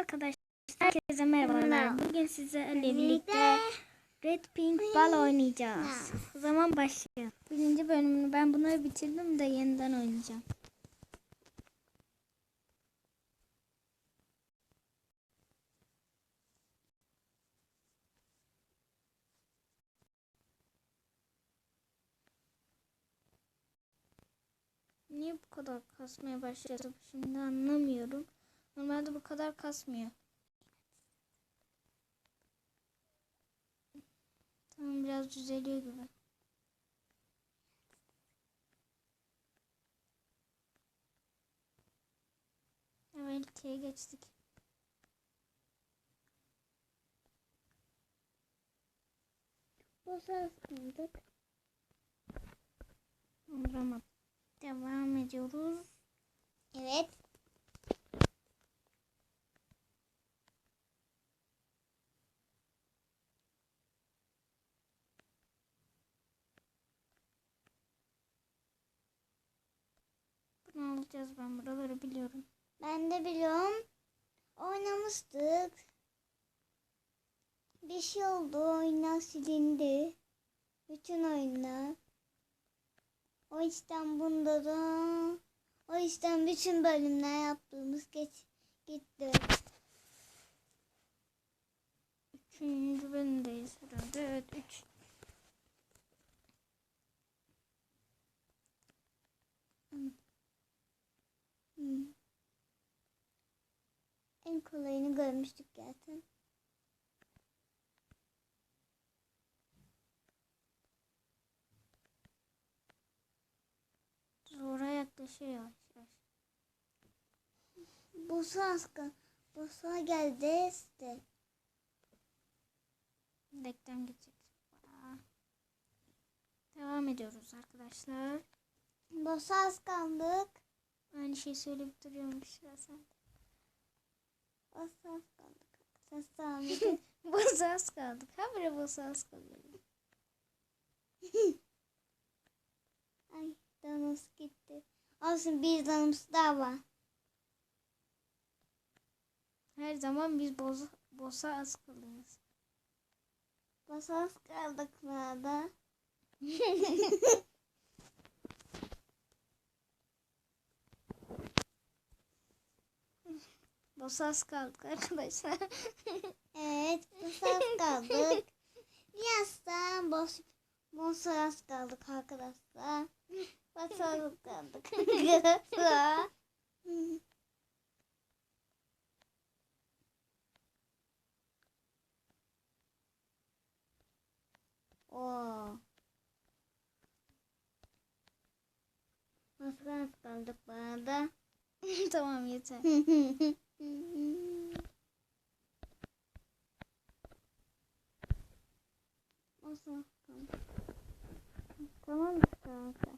Arkadaşlar herkese merhabalar. Bugün sizlerle birlikte Red Pink Ball oynayacağız. O zaman başlayalım. Birinci bölümünü ben bunları bitirdim de yeniden oynayacağım. Niye bu kadar kasmaya başladı şimdi anlamıyorum. Normalde bu kadar kasmıyor. Tamam biraz düzeliyor gibi. Evet geçtik. Bu ses kaldık. Anlamadım. Devam ediyoruz. Evet. Bunu alacağız ben buraları biliyorum. Ben de biliyorum. Oynamıştık. Bir şey oldu. Oyunlar silindi. Bütün oyunlar. O yüzden bunda da o yüzden bütün bölümler yaptığımız geç gitti. Üçüncü bölümdeyiz herhalde. Evet üç. Hmm. Kolayını görmüştük zaten. Zora yaklaşıyor yavaş yavaş. Saska. Bu sağa geldi işte. Reklam gidecek. Devam ediyoruz arkadaşlar. Bu sas kaldık. Aynı şeyi söyleyip duruyormuş ya sen. Bu sas kaldık. Sas kaldık. Bozaz kaldık. Ha böyle bozaz kalıyor. Ay danımız gitti. Olsun bir danımız daha var. Her zaman biz boz, boza az kalıyoruz. Bu sas kaldık nerede? Az kaldık arkadaşlar. Evet bu sas kaldık. Birazdan bu sas kaldık arkadaşlar. Bu sas kaldık. Oo. Nasıl kaldık bu arada? tamam yeter. Nasıl? Tamam mı kanka?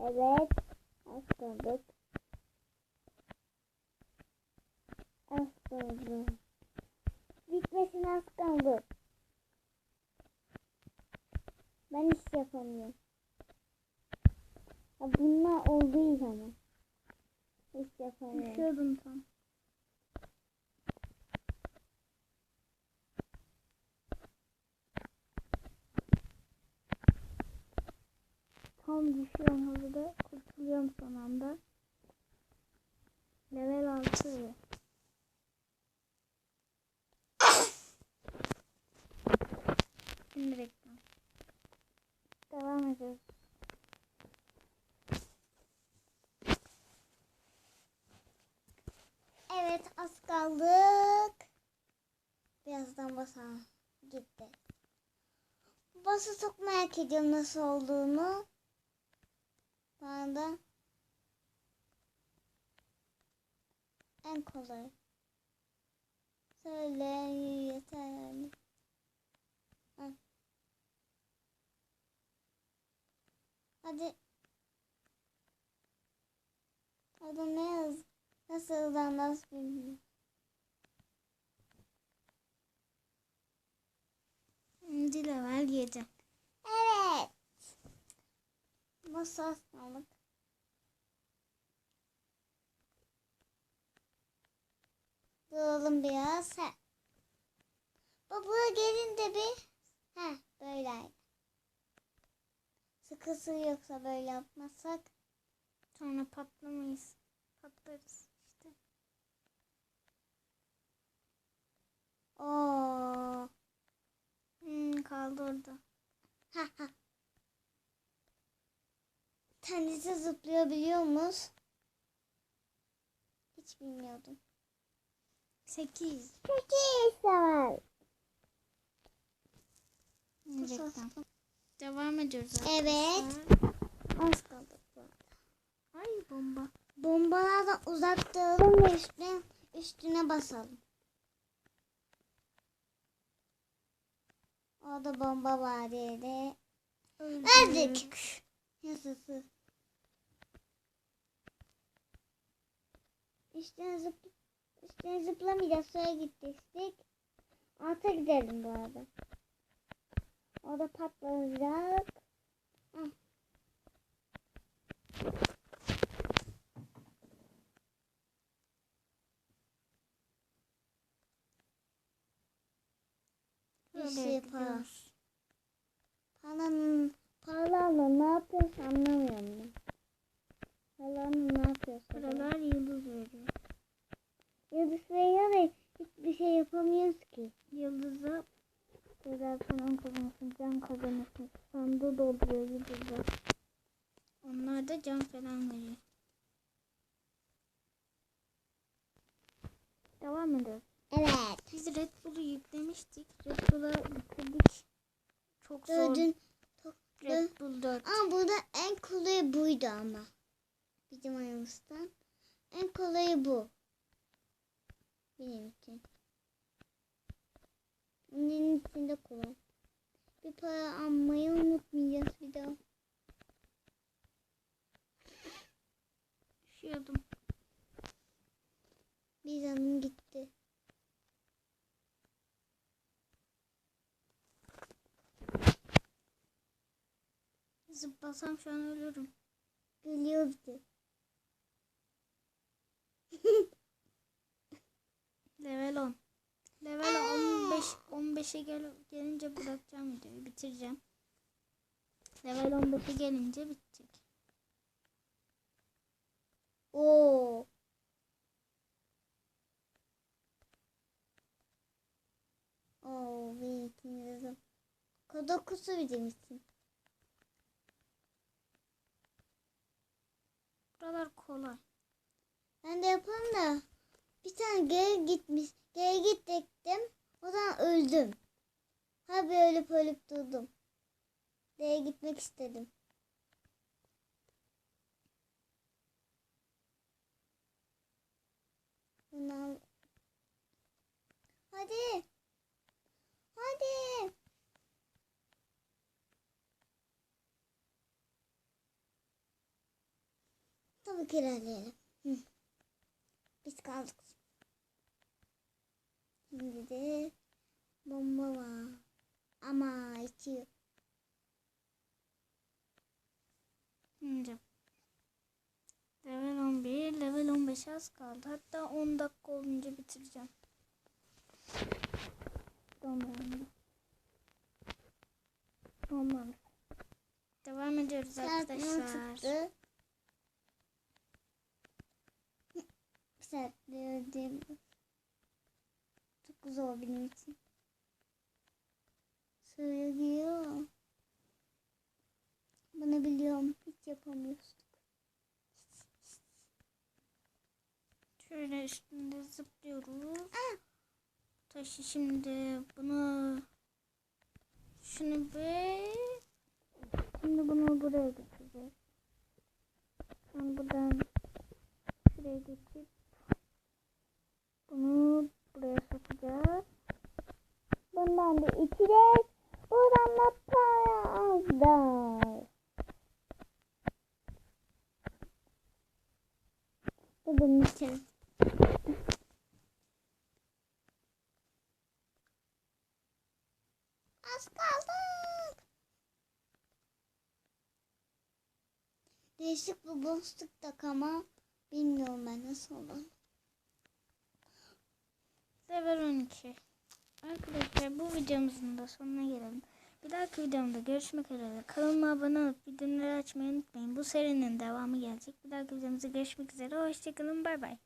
Evet. Az kaldı. Bitmesine az kaldı. Ben hiç yapamıyorum. Ya bunlar olduğu iş Hiç yapamıyorum. Düşüyordum tam. Tam düşüyorum havada. Kurtuluyorum son anda. Level 6. Şimdi reklam. Devam ediyoruz. Evet az kaldık. Birazdan basa gitti. Bası çok merak ediyorum nasıl olduğunu. Bana da en kolay. Söyle yeter. Ha. Hadi. Hadi ne yaz? Nasıl nasıl bilmiyorum. Şimdi level 7. Evet. Nasıl asmalık? Duralım biraz. He. Baba gelin de bir. He böyle. Sıkısı yoksa böyle yapmazsak. Sonra patlamayız. Patlarız işte. Oo. Hmm, kaldı orada. Ha ha. Tanesi zıplayabiliyor muyuz? Hiç bilmiyordum. 8. Çok iyi sever. Reklam. Devam ediyoruz Evet. arkadaşlar. Az kaldı. bu arada. Ay bomba. Bombalardan uzak duralım ve üstüne, üstüne basalım. Orada bomba var yere. Verdik. Yasası. Üstüne zıpl üstüne zıplamayacağız. Sonra gittik. Alta gidelim bu arada. Orada patlayacak. Heh. Bir şey gidiyoruz. Paranın paralarla ne yapıyorsun anlamıyorum ben. Paralarla ne yapıyorsun? Buralar yıldız veriyor. Yıldız veriyor da hiçbir şey yapamıyoruz ki. Yıldıza güzel falan kazanırsın, can kazanırsın. Sandığı dolduruyor yıldızlar. Onlar da can falan veriyor. Devam ediyoruz. Evet. Biz Red Bull'u yüklemiştik. Red Bull'a bitirdik. Çok zor. Dördün. Red Bull 4. Ama burada en kolayı buydu ama. Bizim aramızdan. En kolayı bu. Benim için. Onun için de kolay. Bir para almayı unutmayacağız bir daha. Üşüyordum. Bir canım gitti. Zıplasam şu an ölürüm. Gülüyor bizi. Level 10. Level 15 15'e gel, gelince bırakacağım videoyu. Bitireceğim. Level 15'e gelince bitecek. Oo. Oo, bir ikimiz de. Kodokusu bizim Buralar kolay. Ben de yaparım da bir tane geri gitmiş. Geri git dedim. O zaman öldüm. Abi ölüp ölüp durdum. Geri gitmek istedim. Hadi. Ki ilerleyelim. Hı. Biz kaldık. Şimdi de bomba var. Ama içi Şimdi. Level 11, level 15 az kaldı. Hatta 10 dakika olunca bitireceğim. Donmadı. Donmamış. Devam ediyoruz arkadaşlar. çıktı. Sertliğim. Çok zor benim için. Giriyor. Bunu biliyorum. Hiç yapamıyorsun. Şöyle üstünde zıplıyoruz. Taşı şimdi bunu şunu bir şimdi bunu buraya getireceğiz. Sonra buradan şuraya geçip bunu buraya sokacağız. Bundan da içeceğiz. Buradan da para alacağız. Buradan içelim. Az kaldık. Değişik bir boşluk tak bilmiyorum ben nasıl olur. Sefer 12. Arkadaşlar bu videomuzun da sonuna gelelim. Bir dahaki videomda görüşmek üzere. Kanalıma abone olup bildirimleri açmayı unutmayın. Bu serinin devamı gelecek. Bir dahaki videomuzda görüşmek üzere. Hoşçakalın. Bay bay.